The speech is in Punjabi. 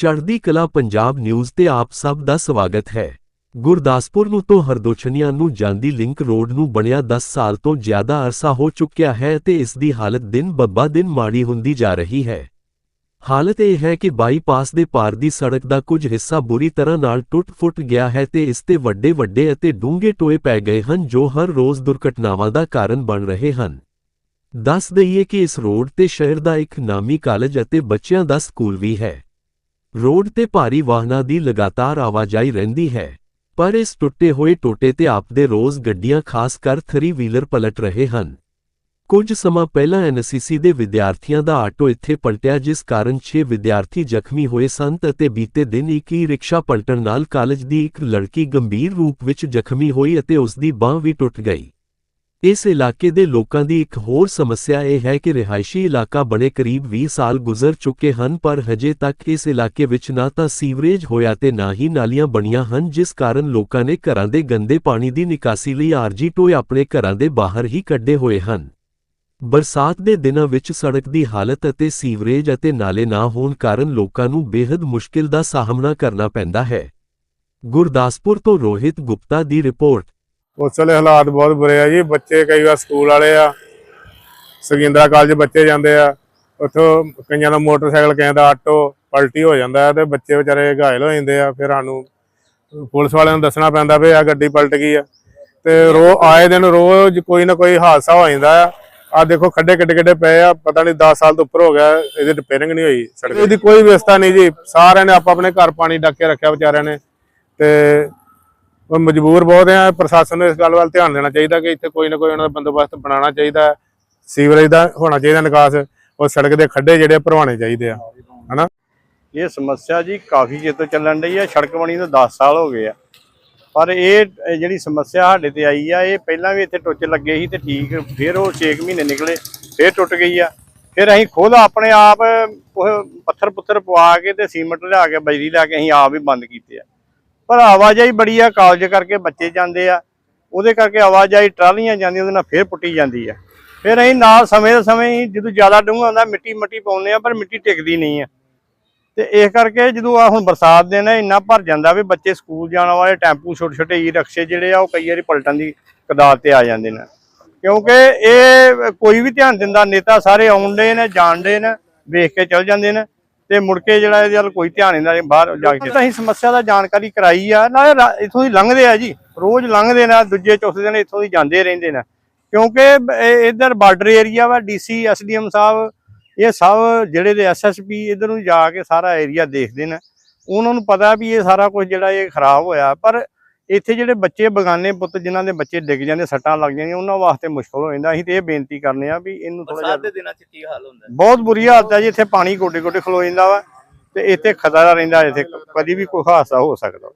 ਚੜ੍ਹਦੀ ਕਲਾ ਪੰਜਾਬ ਨਿਊਜ਼ ਤੇ ਆਪ ਸਭ ਦਾ ਸਵਾਗਤ ਹੈ। ਗੁਰਦਾਸਪੁਰ ਨੂੰ ਤੋਂ ਹਰਦੋਛਨੀਆਂ ਨੂੰ ਜਾਂਦੀ ਲਿੰਕ ਰੋਡ ਨੂੰ ਬਣਿਆ 10 ਸਾਲ ਤੋਂ ਜ਼ਿਆਦਾ ਅਰਸਾ ਹੋ ਚੁੱਕਿਆ ਹੈ ਤੇ ਇਸ ਦੀ ਹਾਲਤ ਦਿਨ ਬੱਬਾ ਦਿਨ ਮਾੜੀ ਹੁੰਦੀ ਜਾ ਰਹੀ ਹੈ। ਹਾਲਤ ਇਹ ਹੈ ਕਿ ਬਾਈਪਾਸ ਦੇ ਪਾਰ ਦੀ ਸੜਕ ਦਾ ਕੁਝ ਹਿੱਸਾ ਬੁਰੀ ਤਰ੍ਹਾਂ ਨਾਲ ਟੁੱਟ-ਫੁੱਟ ਗਿਆ ਹੈ ਤੇ ਇਸ ਤੇ ਵੱਡੇ-ਵੱਡੇ ਅਤੇ ਡੂੰਘੇ ਟੋਏ ਪੈ ਗਏ ਹਨ ਜੋ ਹਰ ਰੋਜ਼ ਦੁਰਘਟਨਾਵਾਂ ਦਾ ਕਾਰਨ ਬਣ ਰਹੇ ਹਨ। ਦੱਸ ਦਈਏ ਕਿ ਇਸ ਰੋਡ ਤੇ ਸ਼ਹਿਰ ਦਾ ਇੱਕ ਨਾਮੀ ਕਾਲਜ ਅਤੇ ਬੱਚਿਆਂ ਦਾ ਸਕੂਲ ਵੀ ਹੈ। ਰੋਡ ਤੇ ਭਾਰੀ ਵਾਹਨਾਂ ਦੀ ਲਗਾਤਾਰ ਆਵਾਜਾਈ ਰਹਿੰਦੀ ਹੈ, ਪਰ ਇਸ ਟੁੱਟੇ ਹੋਏ ਟੋਟੇ ਤੇ ਆਪਦੇ ਰੋਜ਼ ਗੱਡੀਆਂ ਖਾਸ ਕਰ 3 ਵੀਲਰ ਪਲਟ ਰਹੇ ਹਨ। ਕੁਝ ਸਮਾਂ ਪਹਿਲਾਂ ਐਨਸੀਸੀ ਦੇ ਵਿਦਿਆਰਥੀਆਂ ਦਾ ਆਟੋ ਇੱਥੇ ਪਲਟਿਆ, ਜਿਸ ਕਾਰਨ 6 ਵਿਦਿਆਰਥੀ ਜ਼ਖਮੀ ਹੋਏ ਸਨ ਅਤੇ ਬੀਤੇ ਦਿਨ ਇੱਕ ਹੀ ਰਿਕਸ਼ਾ ਪਲਟਣ ਨਾਲ ਕਾਲਜ ਦੀ ਇੱਕ ਲੜਕੀ ਗੰਭੀਰ ਰੂਪ ਵਿੱਚ ਜ਼ਖਮੀ ਹੋਈ ਅਤੇ ਉਸ ਦੀ ਬਾਂਹ ਵੀ ਟੁੱਟ ਗਈ। ਇਸ ਇਲਾਕੇ ਦੇ ਲੋਕਾਂ ਦੀ ਇੱਕ ਹੋਰ ਸਮੱਸਿਆ ਇਹ ਹੈ ਕਿ ਰਿਹਾਇਸ਼ੀ ਇਲਾਕਾ ਬਣੇ ਕਰੀਬ 20 ਸਾਲ ਗੁਜ਼ਰ ਚੁੱਕੇ ਹਨ, ਪਰ ਹਜੇ ਤੱਕ ਇਸ ਇਲਾਕੇ ਵਿੱਚ ਨਾ ਤਾਂ ਸੀਵਰੇਜ ਹੋਇਆ ਤੇ ਨਾ ਹੀ ਨਾਲੀਆਂ ਬਣੀਆਂ ਹਨ, ਜਿਸ ਕਾਰਨ ਲੋਕਾਂ ਨੇ ਘਰਾਂ ਦੇ ਗੰਦੇ ਪਾਣੀ ਦੀ ਨਿਕਾਸੀ ਲਈ ਆਰਜੀ ਟੋਏ ਆਪਣੇ ਘਰਾਂ ਦੇ ਬਾਹਰ ਹੀ ਕੱਢੇ ਹੋਏ ਹਨ। ਬਰਸਾਤ ਦੇ ਦਿਨਾਂ ਵਿੱਚ ਸੜਕ ਦੀ ਹਾਲਤ ਅਤੇ ਸੀਵਰੇਜ ਅਤੇ ਨਾਲੇ ਨਾ ਹੋਣ ਕਾਰਨ ਲੋਕਾਂ ਨੂੰ ਬੇहद ਮੁਸ਼ਕਿਲ ਦਾ ਸਾਹਮਣਾ ਕਰਨਾ ਪੈਂਦਾ ਹੈ। ਗੁਰਦਾਸਪੁਰ ਤੋਂ ਰੋਹਿਤ ਗੁਪਤਾ ਦੀ ਰਿਪੋਰਟ। ਉਸ ਵੇਲੇ ਹਾਲਾਤ ਬਹੁਤ ਬੁਰੇ ਆ ਜੀ। ਬੱਚੇ ਕਈ ਵਾਰ ਸਕੂਲ ਵਾਲੇ ਆ, ਸਗਿੰਦਰਾ ਕਾਲਜ ਬੱਚੇ ਜਾਂਦੇ ਆ। ਉੱਥੋਂ ਕਈਆਂ ਦਾ ਮੋਟਰਸਾਈਕਲ, ਕਈਆਂ ਦਾ ਆਟੋ ਪਲਟੀ ਹੋ ਜਾਂਦਾ ਹੈ ਤੇ ਬੱਚੇ ਵਿਚਾਰੇ ਘਾਇਲ ਹੋ ਜਾਂਦੇ ਆ। ਫਿਰ ਸਾਨੂੰ ਪੁਲਿਸ ਵਾਲਿਆਂ ਨੂੰ ਦੱਸਣਾ ਪੈਂਦਾ ਵੀ ਆ ਗੱਡੀ ਪਲਟ ਗਈ ਆ। ਤੇ ਰੋ ਆਏ ਦਿਨ ਰੋਜ਼ ਕੋਈ ਨਾ ਕੋਈ ਹਾਦਸਾ ਹੋ ਜਾਂਦਾ ਆ। ਆ ਦੇਖੋ ਖੱਡੇ ਕਿੱਡੇ ਕਿੱਡੇ ਪਏ ਆ। ਪਤਾ ਨਹੀਂ 10 ਸਾਲ ਤੋਂ ਉੱਪਰ ਹੋ ਗਿਆ, ਇਹਦੀ ਰਿਪੇਅਰਿੰਗ ਨਹੀਂ ਹੋਈ ਸੜਕ ਦੀ। ਇਹਦੀ ਕੋਈ ਵਿਵਸਥਾ ਨਹੀਂ ਜੀ। ਸਾਰਿਆਂ ਨੇ ਆਪ ਆਪਣੇ ਘਰ ਪਾਣੀ ਡੱਕ ਕੇ ਰੱਖਿਆ ਵਿਚਾਰਿਆਂ ਨੇ। ਤੇ ਉਹ ਮਜਬੂਰ ਬਹੁਤ ਆ, ਪ੍ਰਸ਼ਾਸਨ ਨੂੰ ਇਸ ਗੱਲ ਵੱਲ ਧਿਆਨ ਦੇਣਾ ਚਾਹੀਦਾ ਕਿ ਇੱਥੇ ਕੋਈ ਨਾ ਕੋਈ ਉਹਨਾਂ ਦਾ ਬੰਦੋਬਸਤ ਬਣਾਉਣਾ ਚਾਹੀਦਾ ਸੀਵਰੇਜ ਦਾ ਹੋਣਾ ਚਾਹੀਦਾ ਨਿਕਾਸ, ਉਹ ਸੜਕ ਦੇ ਖੱਡੇ ਜਿਹੜੇ ਭਰਵਾਉਣੇ ਚਾਹੀਦੇ ਆ, ਹਨਾ? ਇਹ ਸਮੱਸਿਆ ਜੀ ਕਾਫੀ ਚਿਰ ਤੋਂ ਚੱਲਣ ਰਹੀ ਹੈ ਸੜਕ ਬਣੀ ਨੂੰ 10 ਸਾਲ ਹੋ ਗਏ ਆ। ਪਰ ਇਹ ਜਿਹੜੀ ਸਮੱਸਿਆ ਸਾਡੇ ਤੇ ਆਈ ਆ, ਇਹ ਪਹਿਲਾਂ ਵੀ ਇੱਥੇ ਟੁੱਚ ਲੱਗੇ ਸੀ ਤੇ ਠੀਕ, ਫਿਰ ਉਹ 6 ਮਹੀਨੇ ਨਿਕਲੇ, ਫਿਰ ਟੁੱਟ ਗਈ ਆ। ਫਿਰ ਅਸੀਂ ਖੁਦ ਆਪਣੇ ਆਪ ਪੱਥਰ ਪੁੱਥਰ ਪਵਾ ਕੇ ਤੇ ਸੀਮੈਂਟ ਲਿਆ ਕੇ ਬਜਰੀ ਲਿਆ ਕੇ ਅਸੀਂ ਆਪ ਹੀ ਬੰਦ ਕੀਤੇ ਆ। ਪਰ ਆਵਾਜਾਈ ਬੜੀ ਆ, ਕਾਲਜ ਕਰਕੇ ਬੱਚੇ ਜਾਂਦੇ ਆ। ਉਹਦੇ ਕਰਕੇ ਆਵਾਜਾਈ ਟਰਾਲੀਆਂ ਜਾਂਦੀਆਂ, ਉਹਦੇ ਨਾਲ ਫਿਰ ਪੁੱਟੀ ਜਾਂਦੀ ਆ। ਫਿਰ ਅਸੀਂ ਨਾਲ ਸਮੇਂ ਦੇ ਸਮੇਂ ਹੀ ਜਦੋਂ ਜ਼ਿਆਦਾ ਡੂੰਘਾ ਹੁੰਦਾ, ਮਿੱਟੀ ਮੱਟੀ ਪਾਉਂਦੇ ਆ, ਪਰ ਮਿੱਟੀ ਟਿਕਦੀ ਨਹੀਂ ਆ। ਤੇ ਇਸ ਕਰਕੇ ਜਦੋਂ ਆ ਹੁਣ ਬਰਸਾਤ ਦੇ ਨੇ, ਇੰਨਾ ਭਰ ਜਾਂਦਾ ਵੀ ਬੱਚੇ ਸਕੂਲ ਜਾਣ ਵਾਲੇ ਟੈਂਪੂ ਛੋਟੇ ਛੋਟੇ ਈ ਰਕਸ਼ੇ ਜਿਹੜੇ ਆ, ਉਹ ਕਈ ਵਾਰੀ ਪਲਟਣ ਦੀ ਕਦਾਰ ਤੇ ਆ ਜਾਂਦੇ ਨੇ। ਕਿਉਂਕਿ ਇਹ ਕੋਈ ਵੀ ਧਿਆਨ ਦਿੰਦਾ, ਨੇਤਾ ਸਾਰੇ ਆਉਂਦੇ ਨੇ, ਜਾਣਦੇ ਨੇ, ਵੇਖ ਕੇ ਚਲ ਜਾਂਦੇ ਨੇ। ਤੇ ਮੁੜ ਕੇ ਜਿਹੜਾ ਇਹਦੇ ਵੱਲ ਕੋਈ ਧਿਆਨ ਨਹੀਂ ਦਿੰਦਾ ਬਾਹਰ ਜਾ ਕੇ ਅਸੀਂ ਸਮੱਸਿਆ ਦਾ ਜਾਣਕਾਰੀ ਕਰਾਈ ਆ ਨਾ ਰਾ- ਇੱਥੋਂ ਦੀ ਲੰਘਦੇ ਆ ਜੀ, ਰੋਜ਼ ਲੰਘਦੇ ਨੇ, ਦੂਜੇ, ਚੌਥੇ ਦਿਨ ਇੱਥੋਂ ਦੀ ਜਾਂਦੇ ਰਹਿੰਦੇ ਨੇ। ਕਿਉਂਕਿ ਬ- ਇੱਧਰ ਬਾਰਡਰ ਏਰੀਆ ਵਾ, ਡੀਸੀ, ਐਸਡੀਐਮ ਸਾਹਿਬ, ਇਹ ਸਭ ਜਿਹੜੇ ਦੇ ਐਸਐਸਪੀ ਇਧਰ ਨੂੰ ਜਾ ਕੇ ਸਾਰਾ ਏਰੀਆ ਦੇਖਦੇ ਨੇ। ਉਹਨਾਂ ਨੂੰ ਪਤਾ ਵੀ ਇਹ ਸਾਰਾ ਕੁਝ ਜਿਹੜਾ ਇਹ ਖਰਾਬ ਹੋਇਆ, ਪਰ ਇੱਥੇ ਜਿਹੜੇ ਬੱਚੇ ਬਗਾਨੇ ਪੁੱਤ ਜਿਨ੍ਹਾਂ ਦੇ ਬੱਚੇ ਡਿੱਗ ਜਾਂਦੇ ਸੱਟਾਂ ਲੱਗ ਜਾਂਦੀਆਂ ਉਹਨਾਂ ਵਾਸਤੇ ਮੁਸ਼ਕਲ ਹੋ ਜਾਂਦਾ ਅਸੀਂ ਤੇ ਇਹ ਬੇਨਤੀ ਕਰਨੇ ਆ ਵੀ ਇਹਨੂੰ ਥੋੜਾ ਜਿਹਾ ਦੇ ਦਿਨਾਂ 'ਚ ਕੀ ਹਾਲ ਹੁੰਦਾ? ਬਹੁਤ ਬੁਰੀ ਹਾਲਤ ਹੈ ਜੀ ਇੱਥੇ ਪਾਣੀ ਗੋਡੇ ਗੋਡੇ ਖਲੋ ਜਾਂਦਾ ਵਾ ਤੇ ਇੱਥੇ ਖਤਰਾ ਰਹਿੰਦਾ ਇੱਥੇ ਕਦੀ ਵੀ ਕੋਈ ਹਾਦਸਾ ਹੋ ਸਕਦਾ